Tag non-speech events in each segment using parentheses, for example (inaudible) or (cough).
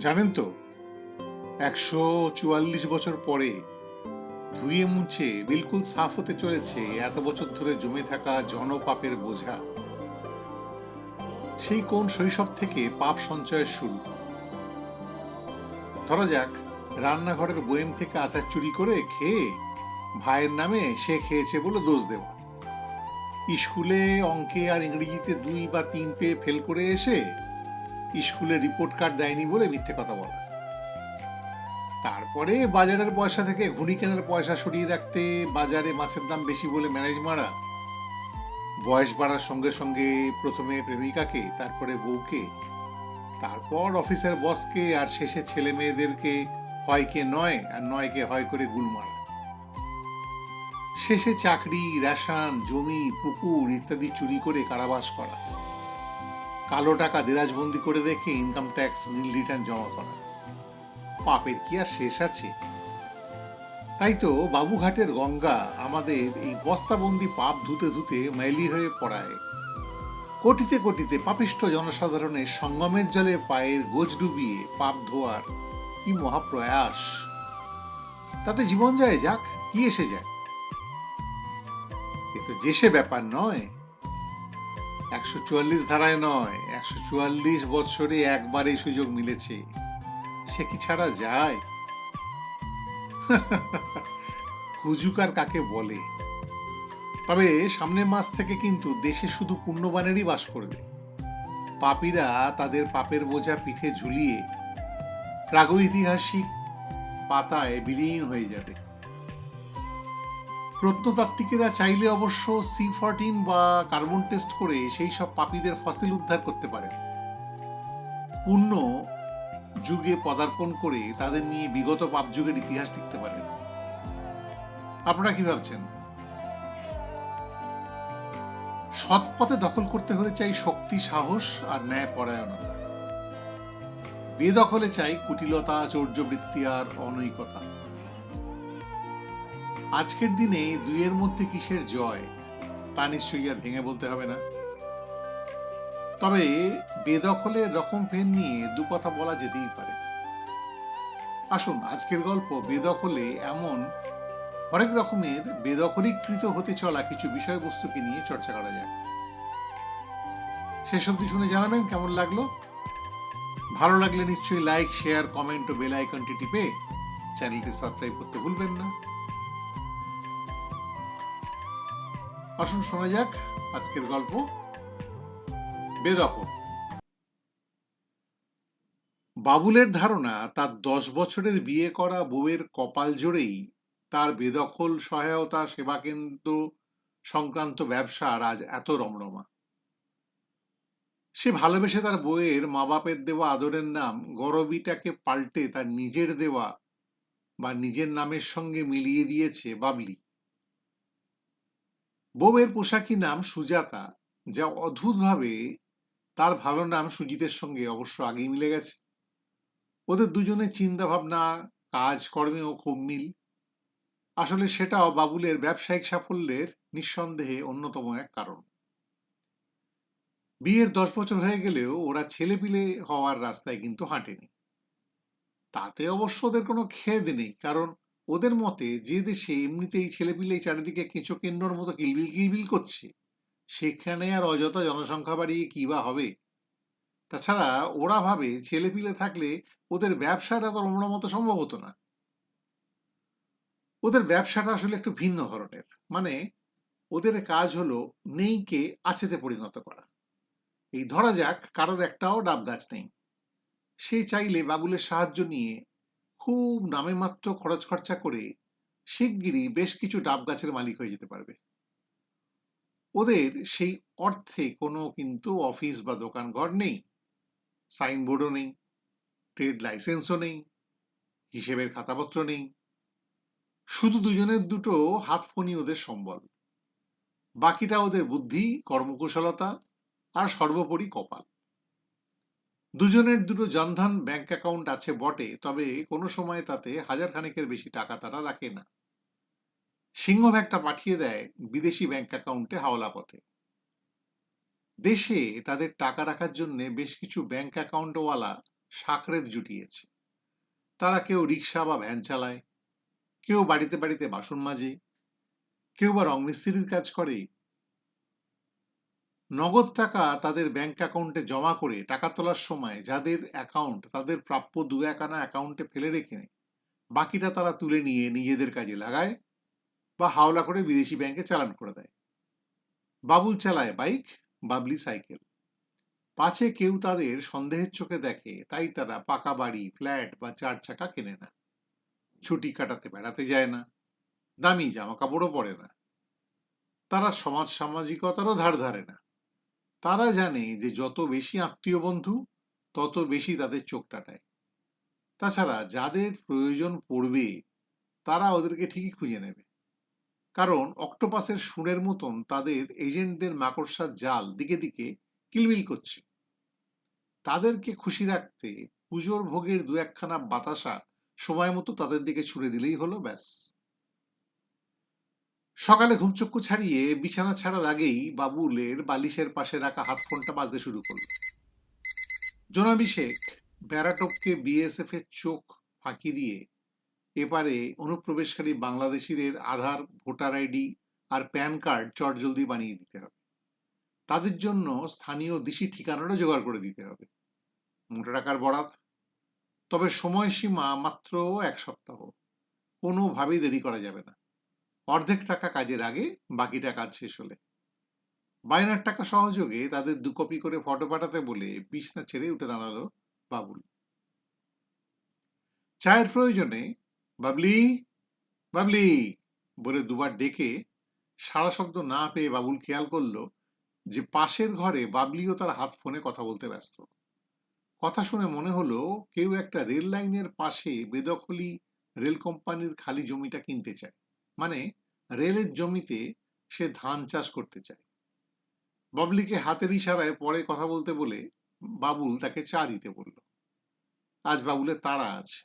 জানেন তো, একশো চুয়াল্লিশ বছর পরে ধুয়ে মুছে বিলকুল সাফ হতে চলেছে এত বছর ধরে জমে থাকা জনপাপের বোঝা। সেই কোন শৈশব থেকে পাপ সঞ্চয়ের শুরু? ধরা যাক, রান্নাঘরের বয়েম থেকে আচার চুরি করে খেয়ে ভাইয়ের নামে সে খেয়েছে বলে দোষ দেওয়া। স্কুলে অঙ্কে আর ইংরেজিতে দুই বা তিন পেয়ে ফেল করে এসে স্কুলে রিপোর্ট কার্ড দেয়নি বলে মিথ্যে কথা বলা। তারপরে বাজারের পয়সা থেকে ঘুড়ি কেনার পয়সা সরিয়ে রাখতে বাজারে মাছের দাম বেশি বলে ম্যানেজ মারা। বয়স বাড়ার সঙ্গে সঙ্গে প্রথমে প্রেমিকাকে, তারপরে বউকে। তারপর অফিসের বসকে আর শেষে ছেলে মেয়েদেরকে, হয়কে নয় আর নয়কে হয় করে গুল মারা। শেষে চাকরি, রেশন, জমি, পুকুর ইত্যাদি চুরি করে কারাবাস করা। কালো টাকা দেরাজবন্দি করে রেখে ইনকাম ট্যাক্স নীল রিটার্ন জমা করা। পাপের কি আর শেষ আছে? তাই তো বাবুঘাটের গঙ্গা আমাদের এই বস্তাবন্দি পাপ ধুতে ধুতে মেলি হয়ে পড়ায়। কোটিতে কোটিতে পাপিষ্ঠ জনসাধারণের সঙ্গমের জলে পায়ের গোজ ডুবিয়ে পাপ ধোয়ার কি মহাপ্রয়াস? তাতে জীবন যায় যাক, কি এসে যায়? এ তো যে সে ব্যাপার নয়। একশো চুয়াল্লিশ ধারায় নয়, একশো চুয়াল্লিশ বৎসরে একবারে সুযোগ মিলেছে। সে কি ছাড়া যায়? (laughs) হুজুকার কাকে বলে? তবে সামনের মাস থেকে কিন্তু দেশে শুধু পুণ্যবানেরই বাস করবে। পাপীরা তাদের পাপের বোঝা পিঠে ঝুলিয়ে প্রাগৈতিহাসিক পাতায় বিলীন হয়ে যাবে। প্রত্নতাত্ত্বিকেরা চাইলে অবশ্য সি ফরটিন বা কার্বন টেস্ট করে সেই সব পাপীদের ফসিল উদ্ধার করতে পারেন। পুণ্য যুগে পদার্পণ করে তাদের নিয়ে বিগত পাপ যুগের ইতিহাস লিখতে পারেন আপনারা কি ভাবছেন? সৎ পথে দখল করতে হলে চাই শক্তি, সাহস আর ন্যায় পরায়ণতা। বেদখলে চাই কুটিলতা, চৌর্যবৃত্তি আর অনৈকতা। আজকের দিনে দুইয়ের মধ্যে কিসের জয়, তা নিশ্চয়ই আর ভেঙে বলতে হবে না। তবে বেদখলের রকম ফেন নিয়ে দু কথা বলা যেতেই পারে। আসুন, আজকের গল্প বেদখলে এমন হরেক রকমের বেদখলীকৃত হতে চলা কিছু বিষয়বস্তুকে নিয়ে চর্চা করা যায় শেষ অব্দি শুনে জানাবেন কেমন লাগল? ভালো লাগলে নিশ্চয়ই লাইক, শেয়ার, কমেন্ট ও বেল আইকনটি টিপে চ্যানেলটি সাবস্ক্রাইব করতে ভুলবেন না। আসুন শোনা যাক আজকের গল্প। বেদখল বাবুলের ধারণা, তার দশ বছরের বিয়ে করা বউয়ের কপাল জোরেই তার বেদখল, সহায়তা, সেবা কেন্দ্র সংক্রান্ত ব্যবসার আজ এত রমরমা। সে ভালোবেসে তার বউয়ের মা বাপের দেওয়া আদরের নাম, গরবিটাকে পাল্টে তার নিজের দেওয়া বা নিজের নামের সঙ্গে মিলিয়ে দিয়েছে বাবলি। বউয়ের পোশাকি নাম সুজাতা, যা অদ্ভুতভাবে তার ভালো নাম সুজিতের সঙ্গে অবশ্য আগেই মিলে গেছে। ওদের দুজনের চিন্তা ভাবনা কাজ কর্মেও খুব মিল। আসলে সেটাও বাবুলের ব্যবসায়িক সাফল্যের নিঃসন্দেহে অন্যতম এক কারণ। বিয়ের দশ বছর হয়ে গেলেও ওরা ছেলেপিলে হওয়ার রাস্তায় কিন্তু হাঁটেনি। তাতে অবশ্য ওদের কোনো খেদ নেই, কারণ ওদের মতে যে দেশে এমনিতেই ছেলেপিলে চারিদিকে কেঁচো কেন্দ্রর মতো কিলবিল কিলবিল করছে, সেখানে আর অযথা জনসংখ্যা বাড়িয়ে কি বা হবে? তাছাড়া ওরা ভাবে ছেলেপিলে থাকলে ওদের ব্যবসাটা তো অন্য মতো সম্ভব হতো না। ওদের ব্যবসাটা আসলে একটু ভিন্ন ধরনের। মানে ওদের কাজ হলো নেইকে আছেতে পরিণত করা। এই ধরা যাক কারোর একটাও ডাব গাছ নেই। সে চাইলে বাবুলের সাহায্য নিয়ে খুব নামে মাত্র খরচ খরচা করে শিগগিরই বেশ কিছু ডাব গাছের মালিক হয়ে যেতে পারবে। ওদের সেই অর্থে কোনো কিন্তু অফিস বা দোকান ঘর নেই, সাইনবোর্ডও নেই, ট্রেড লাইসেন্সও নেই, হিসেবের খাতাপত্র নেই। শুধু দুজনের দুটো হাতফনি ওদের সম্বল। বাকিটা ওদের বুদ্ধি, কর্মকুশলতা আর সর্বোপরি কপাল। দুজনের দুটো জনধন ব্যাংক অ্যাকাউন্ট আছে বটে, তবে কোনো সময় তাতে হাজার খানেকের বেশি টাকা তারা রাখে না। সিংহভাগটা পাঠিয়ে দেয় বিদেশি ব্যাংক অ্যাকাউন্টে হাওলা পথে। দেশে তাদের টাকা রাখার জন্য বেশ কিছু ব্যাংক অ্যাকাউন্টওয়ালা সাকরেত জুটিয়েছে। তারা কেউ রিক্সা বা ভ্যান চালায়, কেউ বাড়িতে বাড়িতে বাসন মাজে, কেউ বা রং মিস্ত্রির কাজ করে নগদ টাকা তাদের ব্যাংক অ্যাকাউন্টে জমা করে টাকা তোলার সময় যাদের অ্যাকাউন্ট তাদের প্রাপ্য দু এক আনা অ্যাকাউন্টে ফেলে রেখে নেয়। বাকিটা তারা তুলে নিয়ে নিজেদের কাজে লাগায় বা হাওলা করে বিদেশি ব্যাংকে চালান করে দেয়। বাবুল চালায় বাইক বাবলি সাইকেল পাছে কেউ তাদের সন্দেহের চোখে দেখে, তাই তারা পাকা বাড়ি ফ্ল্যাট বা চার চাকা কেনে না। ছুটি কাটাতে বেড়াতে যায় না। দামি জামা কাপড়ও পরে না। তারা সমাজ সামাজিকতারও ধার ধারে না। তারা জানে যে যত বেশি আত্মীয় বন্ধু, তত বেশি তাদের চোখ টাটায়। তাছাড়া যাদের প্রয়োজন পড়বে, তারা ওদেরকে ঠিকই খুঁজে নেবে। কারণ অক্টোপাসের সুরের মতন তাদের এজেন্টদের মাকড়সার জাল দিকে দিকে কিলবিল করছে। তাদেরকে খুশি রাখতে পুজোর ভোগের দু একখানা বাতাসা সময় মতো তাদের দিকে ছুড়ে দিলেই হলো, ব্যাস। সকালে ঘুমচক্ষু ছাড়িয়ে বিছানা ছাড়ার আগেই বাবুলের বালিশের পাশে রাখা হাত ফোনটা বাজতে শুরু করল। জোনাভিষেক ব্যারাটপকে বিএসএফ এর চোখ ফাঁকি দিয়ে এপারে অনুপ্রবেশকারী বাংলাদেশিদের আধার, ভোটার আইডি আর প্যান কার্ড চটজলদি বানিয়ে দিতে হবে। তাদের জন্য স্থানীয় দিশি ঠিকানাটা জোগাড় করে দিতে হবে। মোটা টাকার বরাত। তবে সময়সীমা মাত্র এক সপ্তাহ। কোনোভাবেই দেরি করা যাবে না। অর্ধেক টাকা কাজের আগে, বাকিটা কাজ শেষ হলে। বায়নার টাকা সহযোগে তাদের দু কপি করে ফটো পাঠাতে বলে বিছনা ছেড়ে উঠে দাঁড়াল বাবুল। চায়ের প্রয়োজনে, বাবলি বাবলি, বলে দুবার ডেকে সারা শব্দ না পেয়ে বাবুল খেয়াল করল যে পাশের ঘরে বাবলিও তার হাত ফোনে কথা বলতে ব্যস্ত। কথা শুনে মনে হলো কেউ একটা রেল লাইনের পাশে বেদখলি রেল কোম্পানির খালি জমিটা কিনতে চায়। মানে রেলের জমিতে সে ধান চাষ করতে চায়। বাবলিকে হাতের ইশারায় পরে কথা বলতে বলে বাবুল তাকে চা দিতে বলল। আজ বাবুলের তাড়া আছে।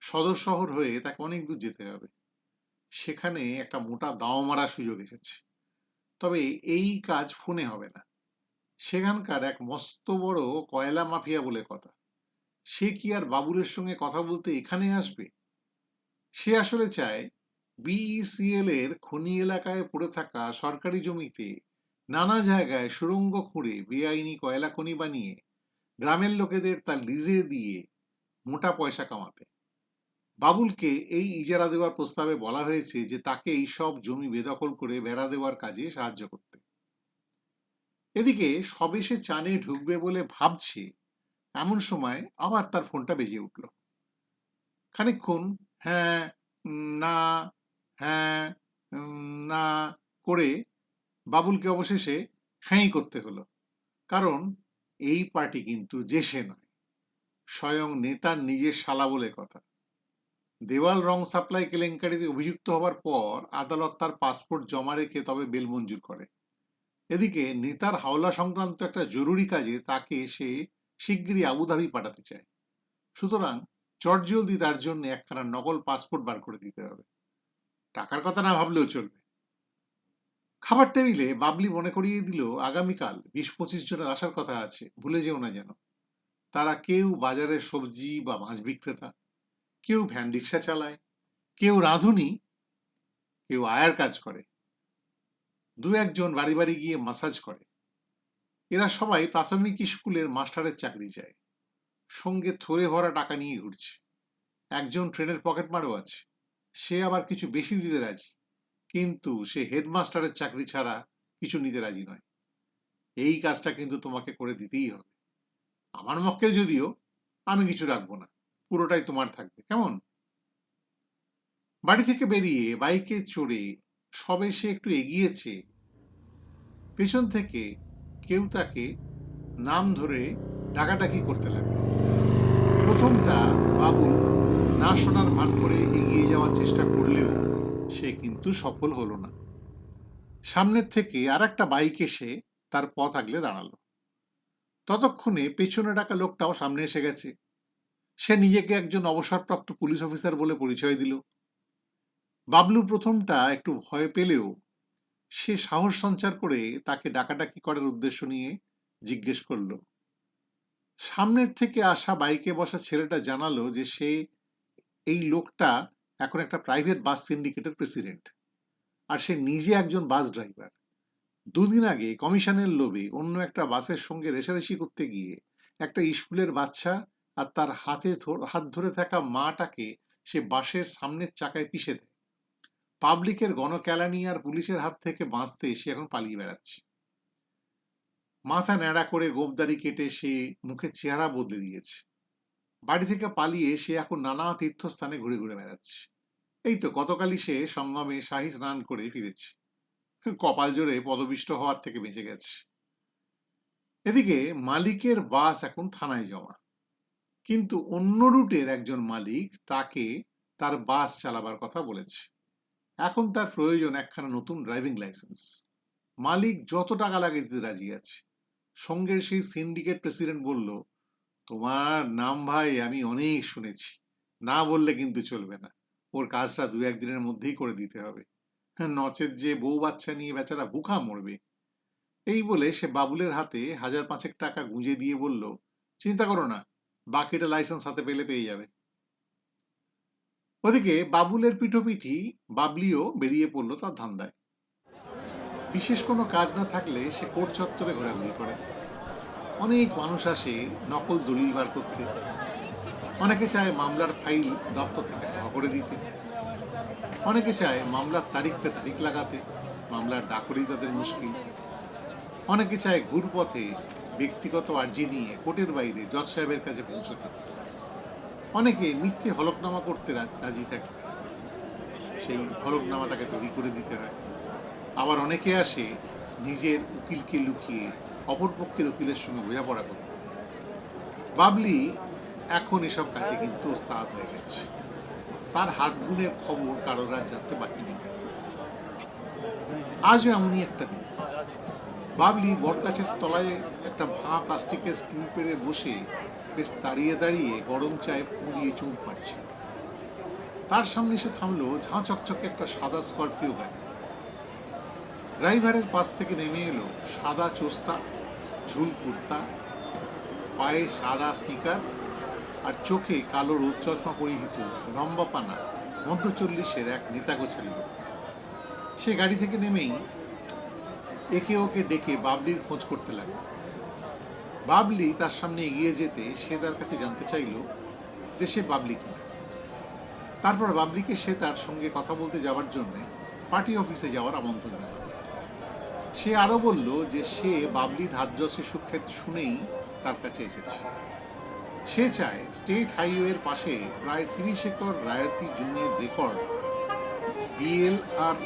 সদর শহর হয়ে তাকে অনেক দূর যেতে হবে। সেখানে একটা মোটা দাও মারার সুযোগ এসেছে। তবে এই কাজ ফোনে হবে না। সেখানকার এক মস্ত বড় কয়লা মাফিয়া বলে কথা। সে কি আর বাবুরের সঙ্গে কথা বলতে এখানে আসবে? সে আসলে চায় বিইসিএল এর খনি এলাকায় পড়ে থাকা সরকারি জমিতে নানা জায়গায় সুড়ঙ্গ খুঁড়ে বেআইনি কয়লা খনি বানিয়ে গ্রামের লোকেদের তা লিজে দিয়ে মোটা পয়সা কামাতে। বাবুলকে এই ইজারা দেওয়ার প্রস্তাবে বলা হয়েছে যে তাকে এই সব জমি বেদখল করে বেড়া দেওয়ার কাজে সাহায্য করতে। এদিকে সবে সে চানে ঢুকবে বলে ভাবছে, এমন সময় আবার তার ফোনটা বেজে উঠল। খানিক্ষণ হ্যাঁ না হ্যাঁ না করে বাবুলকে অবশেষে হ্যাঁই করতে হলো। কারণ এই পার্টি কিন্তু যে সে নয়, স্বয়ং নেতার নিজের শালা বলে কথা। দেওয়াল রং সাপ্লাই কেলেঙ্কারিতে অভিযুক্ত হবার পর আদালত তার পাসপোর্ট জমা রেখে তবে বেল মঞ্জুর করে। এদিকে নেতার হাওলা সংক্রান্ত একটা জরুরি কাজে তাকে সে শিগগিরই আবুধাবি পাঠাতে চায়। সুতরাং চটজলদি তার জন্য একখানা নকল পাসপোর্ট বার করে দিতে হবে। টাকার কথা না ভাবলেও চলবে। খাবার টেবিলে বাবলি মনে করিয়ে দিল, আগামীকাল বিশ পঁচিশ জনের আসার কথা আছে, ভুলে যেও না যেন। তারা কেউ বাজারের সবজি বা মাছ বিক্রেতা, কেউ ভ্যান রিক্সা চালায়, কেউ রাঁধুনি, কেউ আয়ার কাজ করে। দু একজন বাড়ি বাড়ি গিয়ে মাসাজ করে। এরা সবাই প্রাথমিক স্কুলের মাস্টারের চাকরি যায় সঙ্গে থরে ভরা টাকা নিয়ে ঘুরছে। একজন ট্রেনের পকেট মারও আছে। সে আবার কিছু বেশি দিতে রাজি। কিন্তু সে হেডমাস্টারের চাকরি ছাড়া কিছু নিতে রাজি নয়। এই কাজটা কিন্তু তোমাকে করে দিতেই হবে। আমার মক্কেল যদিও আমি কিছু রাখব না, পুরোটাই তোমার থাকবে, কেমন? বাড়ি থেকে বেরিয়ে বাইকে চড়ে সবে সে একটু এগিয়েছে, পেছন থেকে কেউ তাকে নাম ধরে ডাকাডাকি করতে লাগল। প্রথমটা বাবু না শোনার ভান করে যাওয়ার চেষ্টা করলেও সে কিন্তু সফল হলো না। সামনের থেকে আর একটা বাইক এসে তার পথ আগলে দাঁড়াল। ততক্ষণে পেছনে ডাকা লোকটাও সামনে এসে গেছে। সে নিজেকে একজন অবসরপ্রাপ্ত পুলিশ অফিসার বলে পরিচয় দিল। বাবলু প্রথমটা একটু ভয় পেলেও সে সাহস সঞ্চার করে তাকে ডাকাডাকি করার উদ্দেশ্য নিয়ে জিজ্ঞেস করল, সামনের থেকে আসা বাইকে বসা ছেলেটা জানালো যে সে এই লোকটা এখন একটা প্রাইভেট বাস সিন্ডিকেটের প্রেসিডেন্ট আর সে নিজে একজন বাস ড্রাইভার দুদিন আগে কমিশনের লোভে অন্য একটা বাসের সঙ্গে রেশারেশি করতে গিয়ে একটা স্কুলের বাচ্চা আর তার হাতে হাত ধরে থাকা মাটাকে সে বাসের সামনের চাকায় পিষে দেয়। পাবলিকের গণক্যালানি আর পুলিশের হাত থেকে বাঁচতে সে এখন পালিয়ে বেড়াচ্ছে। মাথা ন্যাড়া করে গোবদারি কেটে সে মুখের চেহারা বদলে দিয়েছে। বাড়ি থেকে পালিয়ে সে এখন নানা তীর্থস্থানে ঘুরে ঘুরে বেড়াচ্ছে। এই তো গতকালই সে সঙ্গমে শাহী স্নান করে ফিরেছে। কপাল জোরে পদবিষ্ট হওয়ার থেকে বেঁচে গেছে। এদিকে মালিকের বাস এখন থানায় জমা। কিন্তু অন্য রুটের একজন মালিক তাকে তার বাস চালাবার কথা বলেছে। এখন তার প্রয়োজন একখানা নতুন ড্রাইভিং লাইসেন্স। মালিক যত টাকা লাগে দিতে রাজি আছে। সঙ্গের সেই সিন্ডিকেট প্রেসিডেন্ট বলল তোমার নাম ভাই আমি অনেক শুনেছি। না বললে কিন্তু চলবে না। ওর কাজটা দু একদিনের মধ্যেই করে দিতে হবে। হ্যাঁ, নচেত যে বউ বাচ্চা নিয়ে বেচারা বুখা মরবে। এই বলে সে বাবুলের হাতে হাজার পাঁচেক টাকা গুঁজে দিয়ে বলল চিন্তা করো না বাকিটা লাইসেন্স হাতে পেলে পেয়ে যাবে। ওদিকে বাবুলের পিঠোপিঠি বাবলিও বেরিয়ে পড়ল তার ধান্দায়। বিশেষ কোনো কাজ না থাকলে সে কোর্ট চত্বরে ঘোরাঘুরি করে। অনেক মানুষ আসে নকল দলিল বার করতে। অনেকে চায় মামলার ফাইল দপ্তর থেকে হাওয়া করে দিতে। অনেকে চায় মামলার তারিখ পে তারিখ লাগাতে। মামলার ডাকরেই তাদের মুশকিল। অনেকে চায় ঘুরপথে ব্যক্তিগত আর্জি নিয়ে কোর্টের বাইরে জজ সাহেবের কাছে পৌঁছতে। অনেকে মিথ্যে হলকনামা করতে রাজি থাকে। সেই হলকনামা তাকে তৈরি করে দিতে হয়। আবার অনেকে আসে নিজের উকিলকে লুকিয়ে অপর পক্ষের উকিলের সঙ্গে বোঝাপড়া করতে। বাবলি এখন এসব কাজে কিন্তু ওস্তাদ হয়ে গেছে। তার হাত গুণের খবর কারোর আর জানতে বাকি নেই। আজও এমনই একটা দিন। বাবলি বটগাছের তলায় একটা ভাঁ প্লাস্টিকের স্টুল পেরে বসে বেশ দাঁড়িয়ে দাঁড়িয়ে গরম চায়ে পুড়িয়ে চুপ মারছে তার সামনে এসে থামলো ঝাঁ চকচকে একটা সাদা স্করপিও গাড়ি। ড্রাইভারের পাশ থেকে নেমে এলো সাদা চোস্তা ঝুল কুর্তা, পায়ে সাদা স্নিকার আর চোখে কালো রোদ চশমা পরিহিত লম্বা পানা মধ্য চল্লিশের এক নেতা গোছালি সে গাড়ি থেকে নেমেই একে ওকে ডেকে বাবলির খোঁজ করতে লাগল। বাবলি তার সামনে এগিয়ে যেতে সে তার কাছে জানতে চাইল যে সে বাবলি কিনা। তারপর বাবলিকে সে তার সঙ্গে কথা বলতে যাওয়ার জন্য পার্টি অফিসে যাওয়ার আমন্ত্রণ জানালো। সে আরও বলল যে সে বাবলির হাতজসে সুখ্যাত শুনেই তার কাছে এসেছে। সে চায় স্টেট হাইওয়ের পাশে প্রায় তিরিশ একর রায়তি জমির রেকর্ড বিএল আর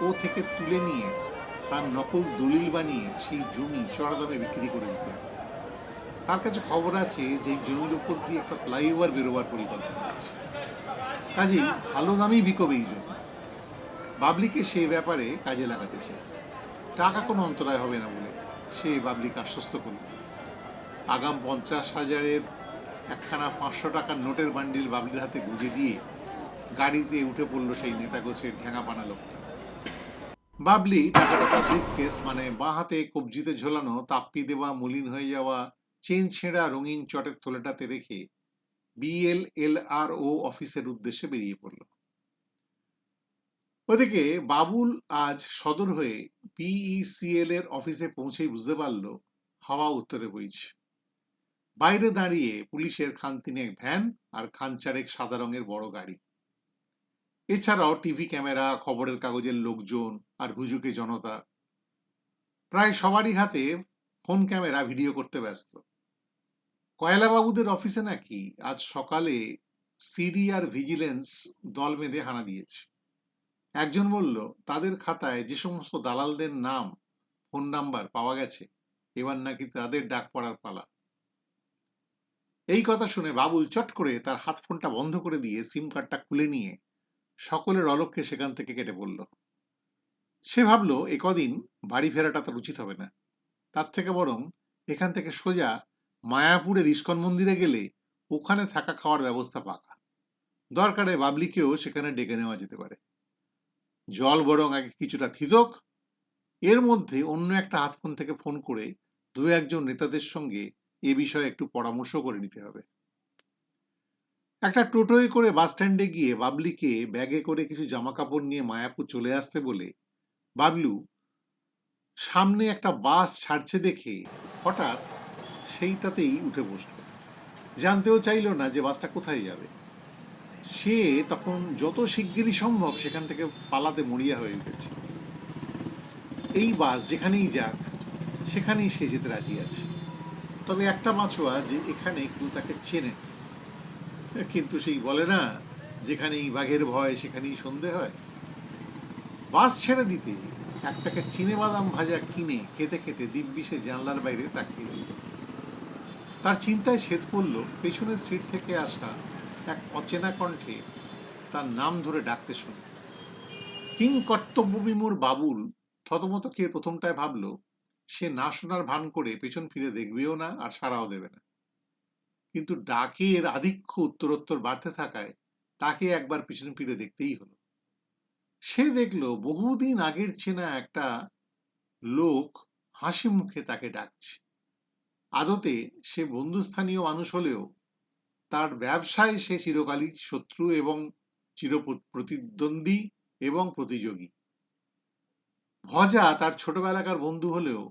ও থেকে তুলে নিয়ে তার নকল দলিল বানিয়ে সেই জমি চড়া দামে বিক্রি করে দিতে তার কাছে খবর আছে যে জমির উপর দিয়ে একটা ফ্লাইওভার বেরোবার পরিকল্পনা আছে। কাজেই ভালো দামেই বিকবে এই জমি। বাবলিকে সেই ব্যাপারে কাজে লাগাতে চায়। টাকা কোনো অন্তরায় হবে না বলে সে বাবলিকে আশ্বস্ত করল। আগাম পঞ্চাশ হাজারের একখানা পাঁচশো টাকার নোটের বান্ডিল বাবলির হাতে গুঁজে দিয়ে গাড়িতে উঠে পড়ল সেই নেতা গোছের পানা লোকটা। বাবলি টাকাটা তার ব্রিফকেস মানে বাঁ হাতে কবজিতে ঝোলানো, তাপ্পি দেওয়া, মলিন হয়ে যাওয়া, চেন ছেঁড়া, রঙিন চটের থলেটাতে রেখে বিএল এল আর ও অফিসের উদ্দেশ্যে বেরিয়ে পড়ল। ওদিকে বাবুল আজ সদর হয়ে পিইসিএল এর অফিসে পৌঁছেই বুঝতে পারল, হাওয়া উত্তরে বইছে। বাইরে দাঁড়িয়ে পুলিশের খান তিনেক ভ্যান আর খান চারেক সাদা রঙের বড় গাড়ি। এছাড়াও টিভি ক্যামেরা, খবরের কাগজের লোকজন আর হুজুকে জনতা। প্রায় সবারই হাতে ফোন ক্যামেরা, ভিডিও করতে ব্যস্ত। কয়লাবাবুদের অফিসে নাকি আজ সকালে সিডি আর ভিজিলেন্স দল বেঁধে হানা দিয়েছে। একজন বলল, তাদের খাতায় যে সমস্ত দালালদের নাম ফোন নাম্বার পাওয়া গেছে, এবার নাকি তাদের ডাক পড়ার পালা। এই কথা শুনে বাবুল চট করে তার হাত ফোনটা বন্ধ করে দিয়ে সিম কার্ডটা খুলে নিয়ে সকলের অলক্ষ্যে সেখান থেকে কেটে পড়ল। সে ভাবল, এ কদিন বাড়ি ফেরাটা তার উচিত হবে না। তার থেকে বরং এখান থেকে সোজা মায়াপুরের ইস্কন মন্দিরে গেলে ওখানে থাকা খাওয়ার ব্যবস্থা পাকা। দরকারে বাবলিকেও সেখানে ডেকে নেওয়া যেতে পারে। জল বরং আগে কিছুটা থিতক এর মধ্যে অন্য একটা হাত ফোন থেকে ফোন করে দু একজন নেতাদের সঙ্গে এ বিষয়ে একটু পরামর্শ করে নিতে হবে। একটা টোটোয় করে বাস স্ট্যান্ডে গিয়ে বাবলিকে ব্যাগে করে কিছু জামা কাপড় নিয়ে মায়াপুর চলে আসতে বলে, বাবলু, সামনে একটা বাস ছাড়ছে দেখে হঠাৎ সেইটাতেই উঠে বসল। জানতেও চাইলো না যে বাসটা কোথায় যাবে। সে তখন যত শিগগিরই সম্ভব সেখান থেকে পালাতে মরিয়া হয়ে উঠেছে। এই বাস যেখানেই যাক, সেখানেই সে যেতে রাজি আছে। তবে একটা মাছোয়া যে এখানে কেউ তাকে চেনে কিন্তু সেই বলে না, যেখানেই বাঘের ভয়, সেখানেই সন্ধে হয়। বাস ছেড়ে দিতে এক প্যাকেট চিনে বাদাম ভাজা কিনে খেতে খেতে দিব্যি সে জানলার বাইরে তাকিয়ে তার চিন্তায় ছেদ পড়ল, পেছনের সিট থেকে আসা এক অচেনা কণ্ঠে তার নাম ধরে ডাকতে শুনে। কিং কর্তব্যবিমূর বাবুল থতমত কে প্রথমটায় ভাবল, সে না শোনার ভান করে পেছন ফিরে দেখবেও না আর সাড়াও দেবে না। কিন্তু ডাকের আধিক্য উত্তরোত্তর বাড়তে থাকায় তাকে একবার পিছন ফিরে দেখতেই হলো। সে দেখল, বহুদিন আগের চেনা একটা লোক হাসি মুখে তাকে ডাকছে। আদতে সে বন্ধুস্থানীয় মানুষ হলেও তার ব্যবসায় সে চিরকালই শত্রু এবং চির প্রতিদ্বন্দ্বী এবং প্রতিযোগী। ভজা তার ছোটবেলাকার বন্ধু হলেও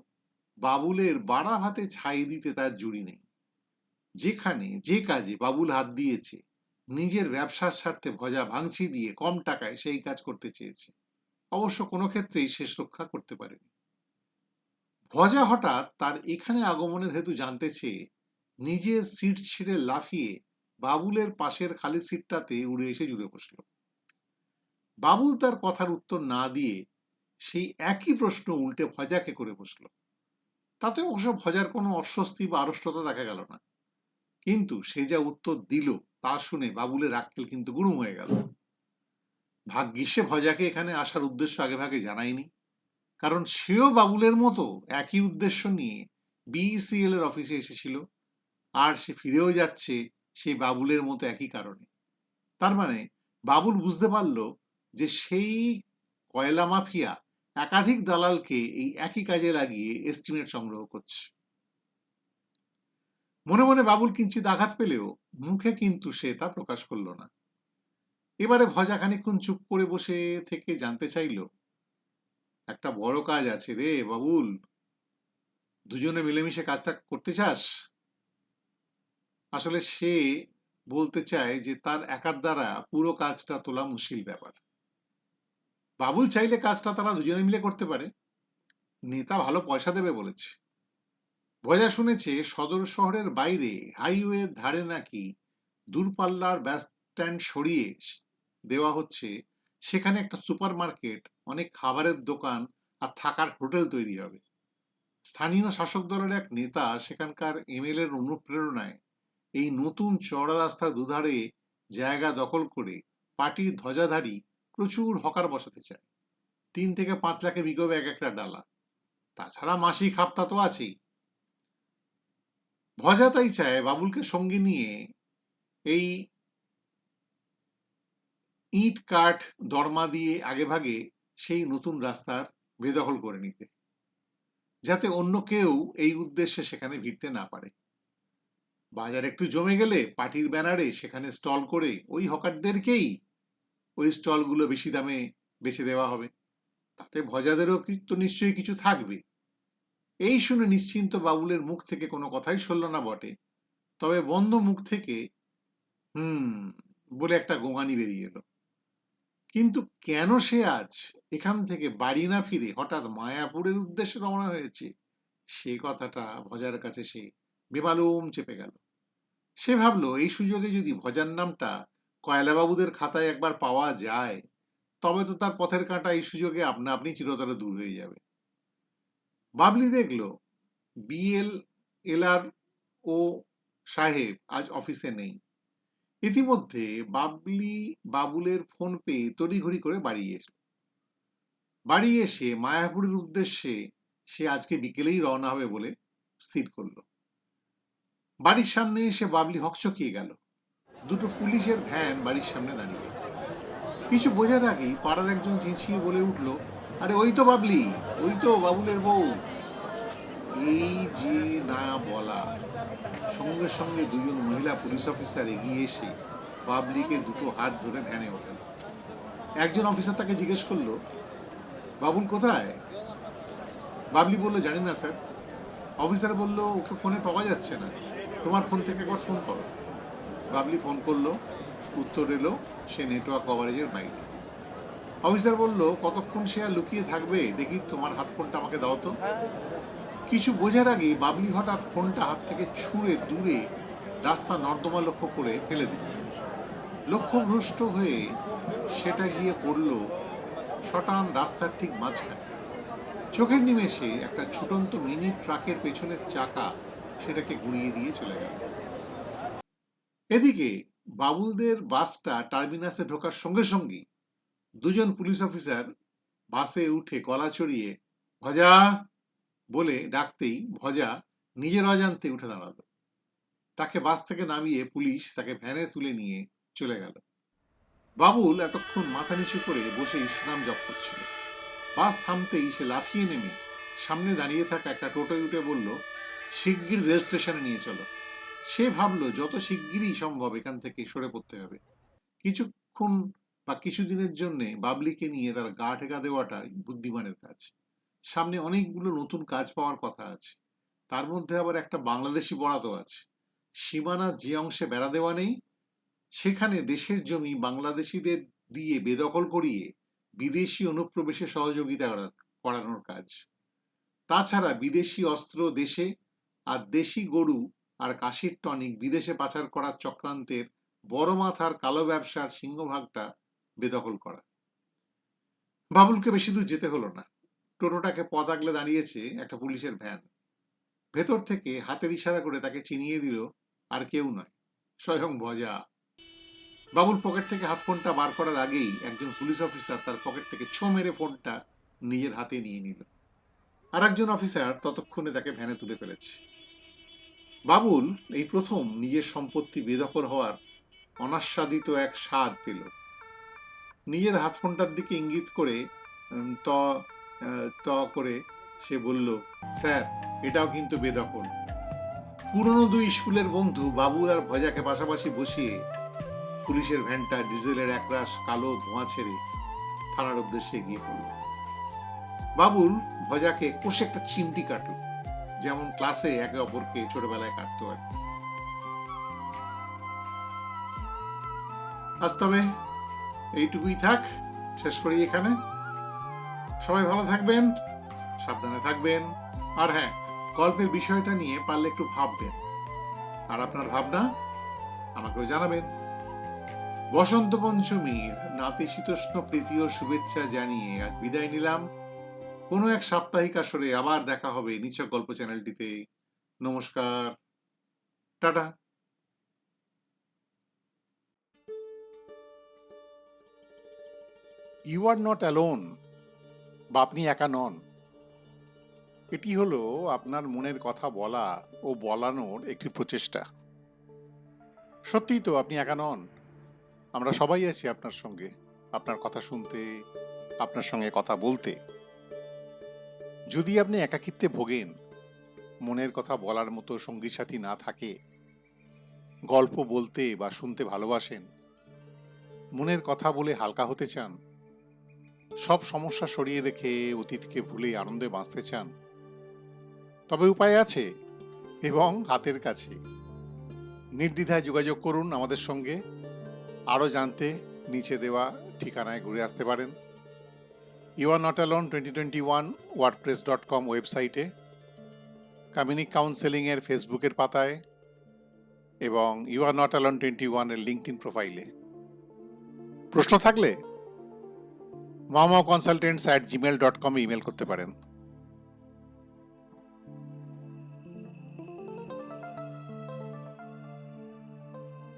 বাবুলের বাড়া ভাতে ছাই দিতে তার জুড়ি নেই। যেখানে যে কাজে বাবুল হাত দিয়েছে, নিজের ব্যবসার স্বার্থে ভজা ভাঙচি দিয়ে কম টাকায় সেই কাজ করতে চেয়েছে। অবশ্য কোনো ক্ষেত্রেই শেষ রক্ষা করতে পারেনি। ভজা হঠাৎ তার এখানে আগমনের হেতু জানতে চেয়ে নিজের সিট ছিঁড়ে লাফিয়ে বাবুলের পাশের খালি সিটটাতে উড়ে এসে জুড়ে বসল। বাবুল তার কথার উত্তর না দিয়ে সেই একই প্রশ্ন উল্টে ভজাকে করে বসল। তাতে অবশ্য ভজার কোনো অস্বস্তি বা আড়ষ্টতা দেখা গেল না। কিন্তু সে যা উত্তর দিল তা শুনে বাবুলের আক্কেল কিন্তু গুরুম হয়ে গেল। ভাগ্যিসে ভজাকে এখানে আসার উদ্দেশ্য আগে ভাগে জানায়নি। কারণ সেও বাবুলের মতো একই উদ্দেশ্য নিয়ে বিইসিএল এর অফিসে এসেছিল। আর সে ফিরেও যাচ্ছে সেই বাবুলের মতো একই কারণে। তার মানে বাবুল বুঝতে পারল যে সেই কয়লা মাফিয়া একাধিক দালালকে এই একই কাজে লাগিয়ে এস্টিমেট সংগ্রহ করছে। মনে মনে বাবুল কিঞ্চিত আঘাত পেলেও মুখে কিন্তু সে তা প্রকাশ করল না। এবারে ভজা খানিক্ষণ চুপ করে বসে থেকে জানতে চাইল, একটা বড় কাজ আছে রে বাবুল। দুজনে মিলেমিশে কাজটা করতে চাস? আসলে সে বলতে চায় যে তার একার দ্বারা পুরো কাজটা তোলা মুশকিল ব্যাপার। বাবুল চাইলে কাজটা তারা দুজনে মিলে করতে পারে। নেতা ভালো পয়সা দেবে বলেছে। ভজা শুনেছে সদর শহরের বাইরে হাইওয়ের ধারে নাকি দূরপাল্লার বাস স্ট্যান্ড সরিয়ে দেওয়া হচ্ছে। সেখানে একটা সুপার মার্কেট অনেক খাবারের দোকান আর থাকার হোটেল তৈরি হবে। স্থানীয় শাসক দলের এক নেতা সেখানকার এমএলএর অনুপ্রেরণায় এই নতুন চড়া রাস্তার দুধারে জায়গা দখল করে পার্টির ধ্বজাধারী প্রচুর হকার বসাতে চায়। তিন থেকে পাঁচ লাখে বিগবে এক একটা ডালা। তাছাড়া মাসিক হাপ্তা তো আছেই। ভজা তাই চায় বাবুলকে সঙ্গে নিয়ে এই ইট কাঠ দরমা দিয়ে আগে ভাগে সেই নতুন রাস্তার বেদখল করে নিতে, যাতে অন্য কেউ এই উদ্দেশ্যে সেখানে ভিড়তে না পারে। বাজার একটু জমে গেলে পার্টির ব্যানারে সেখানে স্টল করে ওই হকারদেরকেই ওই স্টলগুলো বেশি দামে বেছে দেওয়া হবে। তাতে ভজাদেরও তো নিশ্চয়ই কিছু থাকবে। এই শুনে নিশ্চিন্ত বাবুলের মুখ থেকে কোনো কথাই সরল না বটে। তবে বন্ধ মুখ থেকে, হুম, বলে একটা গোঙানি বেরিয়ে এলো। কিন্তু কেন সে আজ এখান থেকে বাড়ি না ফিরে হঠাৎ মায়াপুরের উদ্দেশ্যে রওনা হয়েছে? সে কথাটা ভজার কাছে সে বেমালুম চেপে গেল। সে ভাবলো, এই সুযোগে যদি ভজার নামটা কয়লাবাবুদের খাতায় একবার পাওয়া যায়, তবে তো তার পথের কাঁটা এই সুযোগে আপনা আপনি চিরতরে দূর হয়ে যাবে। বাবলি দেখল বিএল এলআর ও সাহেব আজ অফিসে নেই। ইতিমধ্যে বাবলি বাবুলের ফোন পেয়ে তড়িঘড়ি করে বাড়ি এসল। বাড়ি এসে মায়াপুরের উদ্দেশ্যে সে আজকে বিকেলেই রওনা হবে বলে স্থির করল। বাড়ির সামনে এসে বাবলি হকচকিয়ে গেল। দুটো পুলিশের ভ্যান বাড়ির সামনে দাঁড়িয়ে। কিছু বোঝার আগেই পাড়ার একজন চেঁচিয়ে বলে উঠল, আরে, ওই তো বাবলি, ওই তো বাবুলের বউ। এই যে না বলা, সঙ্গে সঙ্গে দুজন মহিলা পুলিশ অফিসার এগিয়ে এসে বাবলিকে দুটো হাত ধরে ভ্যানে ওঠেন। একজন অফিসার তাকে জিজ্ঞেস করল, বাবুল কোথায়? বাবলি বলল, জানি না, স্যার। অফিসার বলল, ওকে ফোনে পাওয়া যাচ্ছে না। তোমার ফোন থেকে একবার ফোন করো। বাবলি ফোন করল, উত্তর এলো সে নেটওয়ার্ক কভারেজের বাইরে। অফিসার বলল, কতক্ষণ সে আর লুকিয়ে থাকবে? দেখি তোমার হাত ফোনটা আমাকে দাও তো। কিছু বোঝার আগেই বাবলি হঠাৎ ফোনটা হাত থেকে ছুঁড়ে দূরে রাস্তা নর্দমা লক্ষ্য করে ফেলে দিল। লক্ষ্যভ্রষ্ট হয়ে সেটা গিয়ে পড়ল শটান রাস্তার ঠিক মাঝখানে। চোখের নিমেষে একটা ছুটন্ত মিনি ট্রাকের পেছনের চাকা সেটাকে গুঁড়িয়ে দিয়ে চলে গেল। এদিকে বাবুলদের বাসটা টার্মিনাসে ঢোকার সঙ্গে সঙ্গেই দুজন পুলিশ অফিসার বাসে উঠে গলা চড়িয়ে, ভজা! বলে ডাকতেই ভজা নিজের অজান্তে উঠে দাঁড়াল। তাকে বাস থেকে নামিয়ে পুলিশ তাকে ভ্যানে তুলে নিয়ে চলে গেল। বাবুল এতক্ষণ মাথা নিচু করে বসে সুনাম জপ করছিল। বাস থামতেই সে লাফিয়ে নেমে সামনে দাঁড়িয়ে থাকা একটা টোটোয় উঠে বলল শিগগির রেল স্টেশনে নিয়ে চলো। সে ভাবলো, যত শিগগিরই সম্ভব এখান থেকে সরে পড়তে হবে। কিছুক্ষণ বা কিছুদিনের জন্য বাবলিকে নিয়ে তার গা ঠেকা দেওয়াটা বুদ্ধিমানের কাজ। সামনে অনেকগুলো নতুন কাজ পাওয়ার কথা আছে। তার মধ্যে আবার একটা বাংলাদেশি বরাতও আছে। সীমানা যে অংশে বেড়া দেওয়া নেই, সেখানে দেশের জমি বাংলাদেশিদের দিয়ে বেদখল করিয়ে বিদেশি অনুপ্রবেশে সহযোগিতা করানোর কাজ। তাছাড়া বিদেশি অস্ত্র দেশে আর দেশি গরু আর কাশির টনিক বিদেশে পাচার করার চক্রান্তের বড় মাথার কালো ব্যবসার সিংহভাগটা বেদখল করা। বাবুলকে বেশি দূর যেতে হলো না। টোটোটাকে পথ আগলে দাঁড়িয়েছে একটা পুলিশের ভ্যান। ভেতর থেকে হাতের ইশারা করে তাকে চিনিয়ে দিল, আর কেউ নয়। স্বয়ং ভজা। বাবুল পকেট থেকে হাত ফোনটা বার করার আগেই একজন পুলিশ অফিসার তার পকেট থেকে ছো মেরে ফোনটা নিজের হাতে নিয়ে নিল। আর একজন অফিসার ততক্ষণে তাকে ভ্যানে তুলে ফেলেছে। বাবুল এই প্রথম নিজের সম্পত্তি বেদখল হওয়ার অনাস্বাদিত এক স্বাদ পেল। নিজের হাতফোনটার দিকে ইঙ্গিত করে ত ত করে সে বলল, স্যার, এটাও কিন্তু বেদখল। পুরনো দুই স্কুলের বন্ধু বাবুল আর ভজাকে পাশাপাশি বসিয়ে পুলিশের ভ্যানটা ডিজেলের একরাশ কালো ধোঁয়া ছেড়ে থানার উদ্দেশ্যে গিয়ে পড়ল। বাবুল ভজাকে কষে একটা চিমটি কাটল। যেমন ক্লাসে একে অপরকে ছোটবেলায় কাটতো আর। আজ তবে এইটুকুই থাক, শেষ করি এখানে। সবাই ভালো থাকবেন, সাবধানে থাকবেন, আর হ্যাঁ গল্পের বিষয়টা নিয়ে পারলে একটু ভাববেন। আর আপনার ভাবনা আমাকেও জানাবেন। বসন্ত পঞ্চমীর নাতিশীতোষ্ণ প্রীতি ও শুভেচ্ছা জানিয়ে আজ বিদায় নিলাম। কোনো এক সাপ্তাহিক আসরে আবার দেখা হবে নিচক গল্প চ্যানেলটিতে। নমস্কার। Tata. You are not alone বা আপনি একা নন। এটি হলো আপনার মনের কথা বলা ও বলানোর একটি প্রচেষ্টা। সত্যিই তো আপনি একা নন। আমরা সবাই আছি আপনার সঙ্গে। আপনার কথা শুনতে, আপনার সঙ্গে কথা বলতে। যদি আপনি একাকিত্বে ভোগেন, মনের কথা বলার মতো সঙ্গী সাথী না থাকে, গল্প বলতে বা শুনতে ভালোবাসেন, মনের কথা বলে হালকা হতে চান, সব সমস্যা সরিয়ে রেখে অতীতকে ভুলে আনন্দে বাঁচতে চান, তবে উপায় আছে এবং হাতের কাছে। নির্দ্বিধায় যোগাযোগ করুন আমাদের সঙ্গে, আরও জানতে, নিচে দেওয়া ঠিকানায় ঘুরে আসতে পারেন। You are not alone twenty twenty one WordPress dot com ওয়েবসাইটে কামিনিক কাউন্সেলিংয়ের ফেসবুকের পাতায়, এবং you are not alone twenty ওয়ানের লিঙ্কড প্রোফাইলে প্রশ্ন থাকলে mama consultants at Gmail dot কমে ইমেল করতে পারেন।